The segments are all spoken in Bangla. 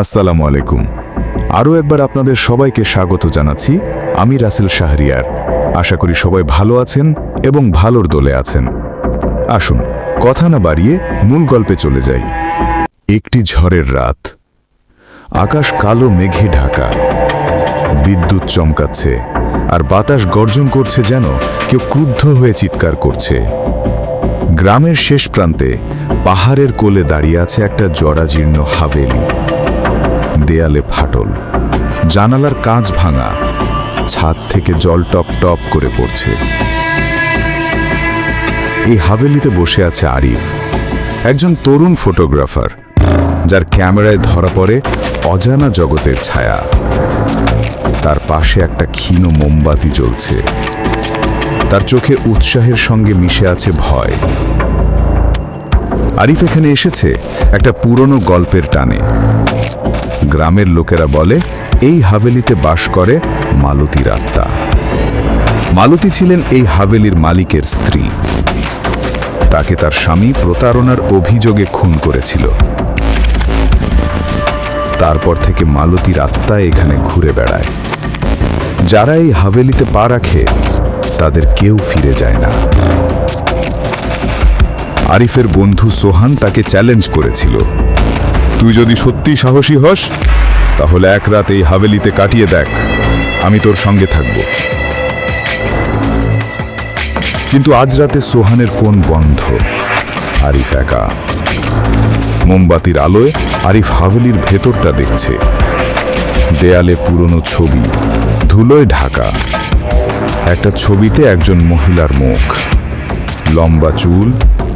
আসসালামু আলাইকুম। আরও একবার আপনাদের সবাইকে স্বাগত জানাচ্ছি আমি রাসেল শাহরিয়ার। আশা করি সবাই ভালো আছেন এবং ভালোর দোলে আছেন। আসুন, কথা না বাড়িয়ে মূল গল্পে চলে যাই। একটি ঝড়ের রাত। আকাশ কালো মেঘে ঢাকা। বিদ্যুৎ চমকাচ্ছে, আর বাতাস গর্জন করছে যেন কেউ ক্রুদ্ধ হয়ে চিৎকার করছে। গ্রামের শেষ প্রান্তে পাহাড়ের কোলে দাঁড়িয়ে আছে একটা জরাজীর্ণ হাভেলি। দেয়ালে ফাটল। জানালার কাঁচ ভাঙা। ছাদ থেকে জল টপ টপ করে পড়ছে। এই হাভেলিতে বসে আছে আরিফ। একজন তরুণ ফটোগ্রাফার, যার ক্যামেরায় ধরা পড়ে অজানা জগতের ছায়া। তার পাশে একটা ক্ষীণ মোমবাতি জ্বলছে। তার চোখে উৎসাহের সঙ্গে মিশে আছে ভয়। আরিফ এখানে এসেছে একটা পুরনো গল্পের টানে। গ্রামের লোকেরা বলে, এই হাভেলিতে বাস করে মালতীর আত্মা। মালতী ছিলেন এই হাভেলির মালিকের স্ত্রী। তাকে তার স্বামী প্রতারণার অভিযোগে খুন করেছিল। তারপর থেকে মালতীর আত্মা এখানে ঘুরে বেড়ায়। যারা এই হাভেলিতে পা রাখে, তাদের কেউ ফিরে যায় না। আরিফের বন্ধু সোহান তাকে চ্যালেঞ্জ করেছিল। তুই যদি সত্যি সাহসী হস, তাহলে এক রাত এই হাভেলিতে কাটিয়ে দেখ, আমি তোর সঙ্গে থাকব। কিন্তু আজ রাতে সোহানের ফোন বন্ধ। আরিফ একা। মোমবাতির আলোয় আরিফ হাভেলির ভেতরটা দেখছে। দেয়ালে পুরনো ছবি, ধুলোয় ঢাকা। একটা ছবিতে একজন মহিলার মুখ। লম্বা চুল,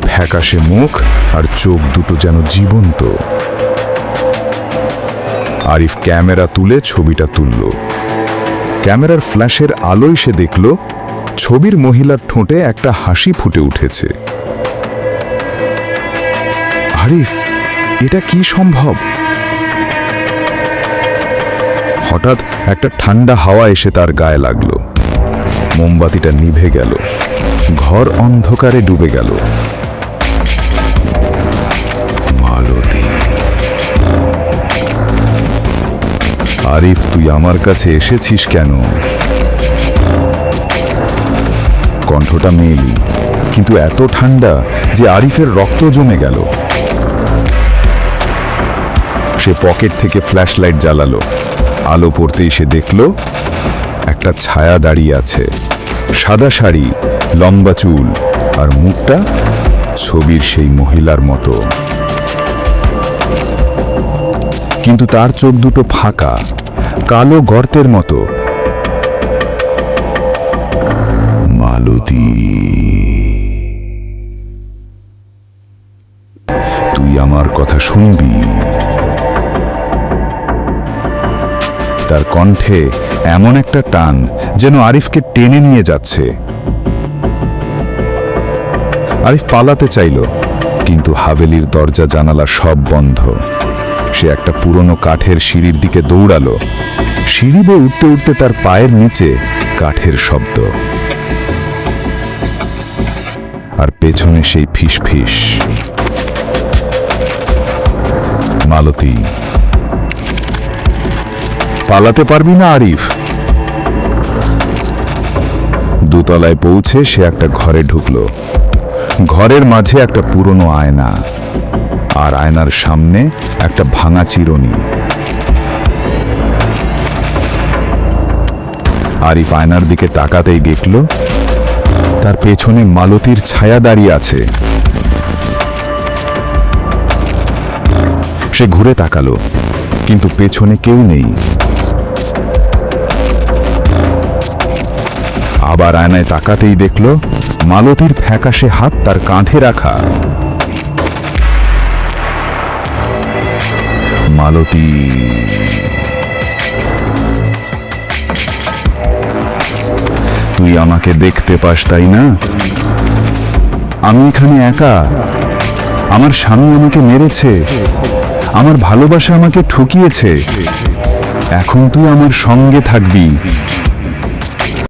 ফ্যাকাশে মুখ আর চোখ দুটো যেন জীবন্ত। আরিফ ক্যামেরা তুলে ছবিটা তুলল। ক্যামেরার ফ্ল্যাশের আলোয় সে দেখল, ছবির মহিলার ঠোঁটে একটা হাসি ফুটে উঠেছে। আরিফ, এটা কি সম্ভব? হঠাৎ একটা ঠান্ডা হাওয়া এসে তার গায়ে লাগল। মোমবাতিটা নিভে গেল। ঘর অন্ধকারে ডুবে গেল। মালতী আরিফ, তুই আমার কাছে এসেছিস কেন? কণ্ঠটা মেলি কিন্তু এত ঠান্ডা যে আরিফের রক্ত জমে গেল। সে পকেট থেকে ফ্ল্যাশ লাইট জ্বালালো। আলো পড়তেই সে দেখল, একটা ছায়া দাঁড়িয়ে আছে। সাদা শাড়ি, লম্বা চুল, আর মুখটা ছবির সেই মহিলার মতো। কিন্তু তার চোখ দুটো ফাঁকা। কালো গর্তের মতো। মালতী। তুই আমার কথা শুনবি। তার কণ্ঠে এমন একটা টান যেন আরিফকে টেনে নিয়ে যাচ্ছে। আরিফ পালাতে চাইল, কিন্তু হাভেলির দরজা জানালা সব বন্ধ। সে একটা পুরনো কাঠের সিঁড়ির দিকে দৌড়ালো। সিঁড়ি বেয়ে উঠতে উঠতে তার পায়ের নিচে কাঠের শব্দ। আর পেছনে সেই ফিস ফিস মালতী। পালাতে পারবি না, আরিফ। দোতলায় পৌঁছে সে একটা ঘরে ঢুকলো। ঘরের মাঝে একটা পুরনো আয়না। আর আয়নার সামনে একটা ভাঙা চিরুনি। আরিফ আয়নার দিকে তাকাতেই দেখল, তার পেছনে মালতির ছায়া দাঁড়িয়ে আছে। সে ঘুরে তাকালো, কিন্তু পেছনে কেউ নেই। আবার আয়নায় তাকাতেই দেখল, মালতির ফ্যাকাশে হাত তার কাঁধে রাখা। মালতী। তুই আমাকে দেখতে পাস, তাই না? আমি এখানে একা। আমার স্বামী আমাকে মেরেছে। আমার ভালোবাসা আমাকে ঠকিয়েছে। এখন তুই আমার সঙ্গে থাকবি।